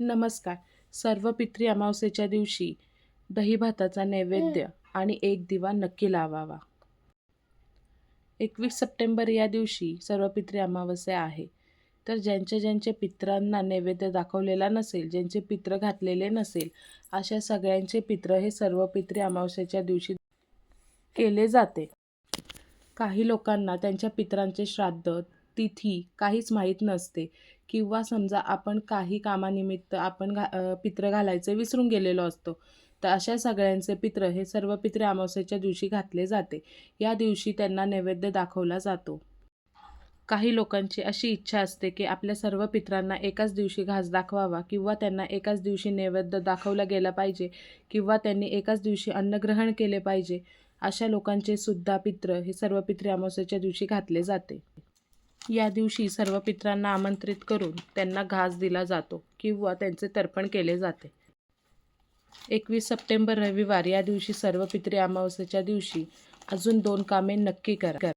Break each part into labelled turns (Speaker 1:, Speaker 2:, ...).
Speaker 1: नमस्कार. सर्व पितृ अमावस्येच्या दिवशी दहीभाताचा नैवेद्य आणि एक दिवा नक्की लावावा. एकवीस सप्टेंबर या दिवशी सर्व पित्री अमावस्या आहे. तर ज्यांच्या ज्यांच्या पित्रांना नैवेद्य दाखवलेला नसेल ज्यांचे पित्र घातलेले नसेल अशा सगळ्यांचे पित्र हे सर्व पित्री अमावस्येच्या दिवशी केले जाते. काही लोकांना त्यांच्या पित्रांचे श्राद्ध तिथी काहीच माहीत नसते. किंवा समजा आपण काही कामानिमित्त आपण घा पित्र घालायचे विसरून गेलेलो असतो तर अशा सगळ्यांचे पित्र हे सर्व पित्र अमावस्येच्या दिवशी घातले जाते. या दिवशी त्यांना नैवेद्य दाखवला जातो. काही लोकांची अशी इच्छा असते की आपल्या सर्व पित्रांना एकाच दिवशी घास दाखवावा किंवा त्यांना एकाच दिवशी नैवेद्य दाखवला गेला पाहिजे किंवा त्यांनी एकाच दिवशी अन्नग्रहण केले पाहिजे अशा लोकांचे सुद्धा पित्र हे सर्व पित्र अमावस्येच्या दिवशी घातले जाते. या दिवशी सर्व पित्रांना आमंत्रित करून त्यांना घास दिला जातो किंवा त्यांचे तर्पण केले जाते. एकवीस सप्टेंबर रविवार या दिवशी सर्व पित्रे अमावस्येच्या दिवशी अजून दोन कामे नक्की करा.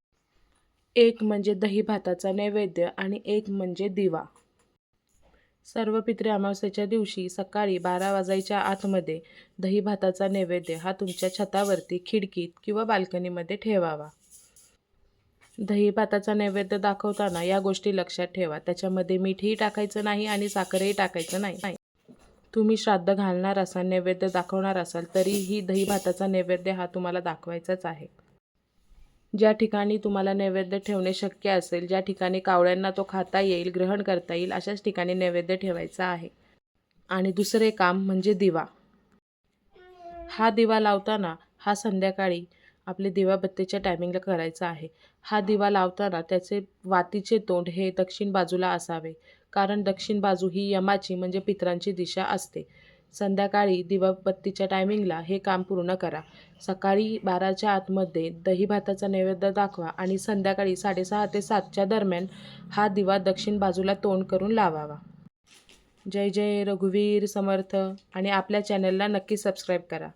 Speaker 1: एक म्हणजे दही भाताचा नैवेद्य आणि एक म्हणजे दिवा. सर्व पित्रे अमावस्येच्या दिवशी सकाळी बारा वाजायच्या आतमध्ये दही भाताचा नैवेद्य हा तुमच्या छतावरती खिडकीत किंवा बाल्कनीमध्ये ठेवावा. दही भाताचा नैवेद्य दाखवताना या गोष्टी लक्षात ठेवा. त्याच्यामध्ये मीठही टाकायचं नाही आणि साखरही टाकायचं नाही. तुम्ही श्राद्ध घालणार असाल नैवेद्य दाखवणार असाल तरीही दही भाताचा नैवेद्य हा तुम्हाला दाखवायचाच आहे. ज्या ठिकाणी तुम्हाला नैवेद्य ठेवणे शक्य असेल ज्या ठिकाणी कावळ्यांना तो खाता येईल ग्रहण करता येईल अशाच ठिकाणी नैवेद्य ठेवायचा आहे. आणि दुसरे काम म्हणजे दिवा. हा दिवा लावताना हा संध्याकाळी आपले दिवाबत्तीच्या टायमिंगला करायचा आहे. हा दिवा लावताना त्याचे वातीचे तोंड हे दक्षिण बाजूला असावे. कारण दक्षिण बाजू ही यमाची म्हणजे पित्रांची दिशा असते. संध्याकाळी दिवाबत्तीच्या टायमिंगला हे काम पूर्ण करा. सकाळी बाराच्या आतमध्ये दही भाताचा नैवेद्य दाखवा आणि संध्याकाळी साडेसहा ते सातच्या दरम्यान हा दिवा दक्षिण बाजूला तोंड करून लावावा. जय जय रघुवीर समर्थ आणि आपल्या चॅनलला नक्की सबस्क्राईब करा.